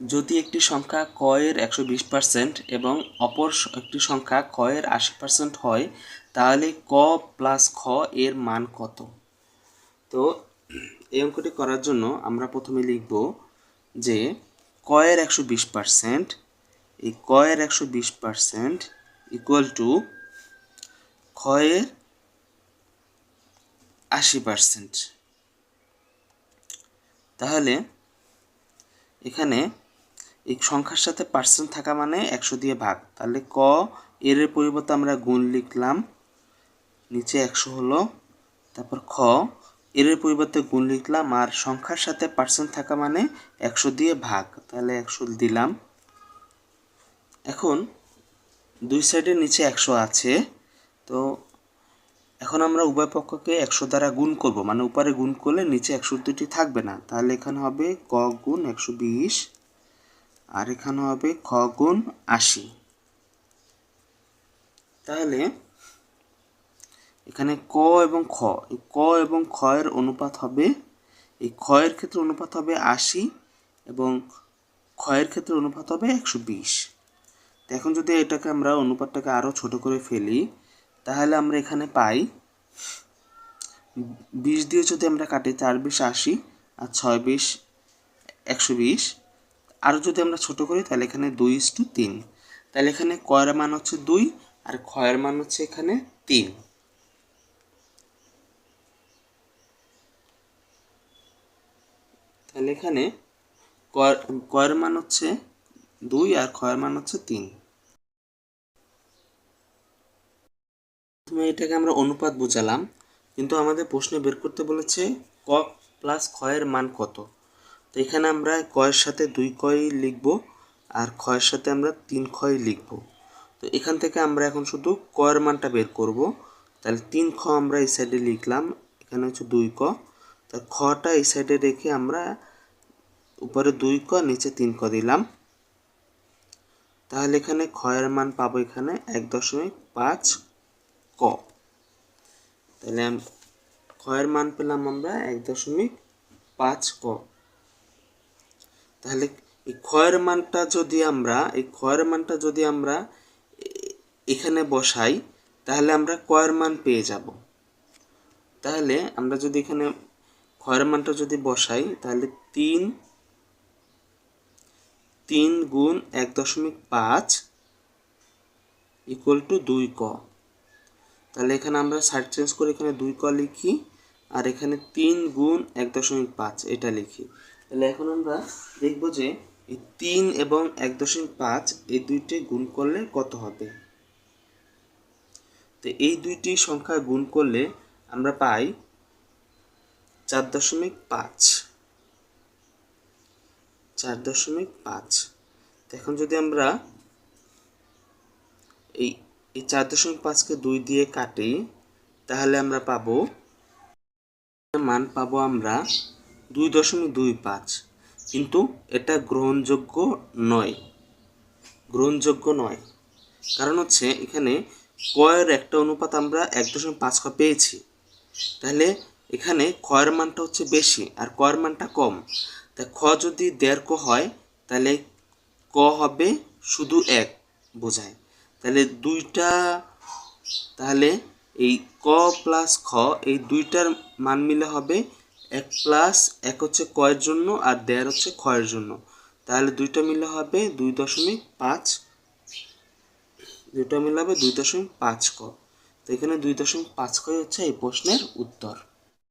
যদি একটি সংখ্যা ক এর একশো বিশ পার্সেন্ট এবং অপর একটি সংখ্যা ক এর আশি পার্সেন্ট হয়, তাহলে ক প্লাস খ এর মান কত? তো এই অঙ্কটি করার জন্য আমরা প্রথমে লিখব যে ক এর একশো বিশ পার্সেন্ট এই ক এর একশো বিশ পার্সেন্ট ইকুয়াল টু খ এর আশি পার্সেন্ট তাহলে এখানে এই সংখ্যার সাথে পার্সেন্ট থাকা মানে একশো দিয়ে ভাগ। তাহলে ক, এর পরিবর্তে আমরা গুণ লিখলাম, নিচে একশো হলো, তারপর খ, এর পরিবর্তে গুণ লিখলাম, আর সংখ্যার সাথে পার্সেন্ট থাকা মানে একশো দিয়ে ভাগ, তাহলে একশো দিলাম। এখন দুই সাইডের নিচে একশো আছে, তো এখন আমরা উভয় পক্ষকে একশো দ্বারা গুণ করব মানে উপরে গুণ করলে নিচে একশো দুটি থাকবে না, তাহলে এখানে হবে ক গুণ একশো বিশ আর এখানে হবে খ গুণ আশি। তাহলে এখানে ক এবং খ ক এবং এর অনুপাত হবে, এই এর ক্ষেত্রে অনুপাত হবে আশি এবং এর ক্ষেত্রে অনুপাত হবে একশো বিশ। এখন যদি এটাকে আমরা অনুপাতটাকে আরও ছোট করে ফেলি, তাহলে আমরা এখানে পাই বিশ দিয়ে যদি আমরা কাটি, চার বিশ আশি আর ছয় বিশ একশো বিশ আরও যদি আমরা ছোট করি, তাহলে এখানে দুই ইস টু তিন। তাহলে এখানে কয়ের মান হচ্ছে দুই আর ক্ষয়ের মান হচ্ছে এখানে তিন। তাহলে এখানে কয়ের মান হচ্ছে দুই আর ক্ষয়ের মান হচ্ছে তিন। প্রথমে এটাকে আমরা অনুপাত বোঝালাম, কিন্তু আমাদের প্রশ্নে বের করতে বলেছে ক প্লাস ক্ষয়ের মান কত? তো এখানে আমরা কয়ের সাথে দুই কয় লিখব আর ক্ষয়ের সাথে আমরা তিন ক্ষয় লিখব। তো এখান থেকে আমরা এখন শুধু কয়ের মানটা বের করব। তাহলে তিন খ আমরা এই সাইডে লিখলাম, এখানে হচ্ছে দুই ক। তার খটা এই সাইডে রেখে আমরা উপরে দুই ক, নিচে তিন ক দিলাম। তাহলে এখানে ক্ষয়ের মান পাবো এখানে এক দশমিক পাঁচ ক। তাহলে ক্ষয়ের মান পেলাম আমরা এক দশমিক পাঁচ ক। তাহলে এই ক্ষয়ের মানটা যদি আমরা, এই ক্ষয়ের মানটা যদি আমরা এখানে বসাই, তাহলে আমরা কয়ের মান পেয়ে যাব। তাহলে আমরা যদি এখানে ক্ষয়ের মানটা যদি বসাই, তাহলে তিন তিন গুণ এক দশমিক পাঁচ ইকুয়াল টু দুই ক। তাহলে এখানে আমরা সাইড চেঞ্জ করে এখানে দুই ক লিখি, আর এখানে তিন গুণ এক দশমিক পাঁচ, এটা লিখি। তাহলে এখন আমরা দেখব যে এই তিন এবং এক দশমিক পাঁচ এই দুইটি গুণ করলে কত হবে? তো এই দুইটি সংখ্যা গুণ করলে আমরা পাই চার দশমিক পাঁচ। চার দশমিক পাঁচ। এখন যদি আমরা এই এই চার দশমিক পাঁচকে দুই দিয়ে কাটি, তাহলে আমরা পাবো মান পাবো আমরা দুই দশমিক দুই পাঁচ। কিন্তু এটা গ্রহণযোগ্য নয়। গ্রহণযোগ্য নয়। কারণ হচ্ছে এখানে কয়ের একটা অনুপাত আমরা এক দশমিক পাঁচ ক পেয়েছি। তাহলে এখানে ক্ষয়ের মানটা হচ্ছে বেশি আর কয়ের মানটা কম। তা খ যদি দেড় ক হয়, তাহলে ক হবে শুধু এক বোঝায়। তাহলে দুইটা, তাহলে এই ক প্লাস খ এই দুইটার মান মিলে হবে এক প্লাস এক হচ্ছে কয়ের জন্য আর দেড় হচ্ছে ক্ষয়ের জন্য। তাহলে দুইটা মিলে হবে দুই দশমিক পাঁচ। দুইটা মিলে হবে দুই দশমিক পাঁচ ক। তো এখানে দুই দশমিক পাঁচ কই হচ্ছে এই প্রশ্নের উত্তর।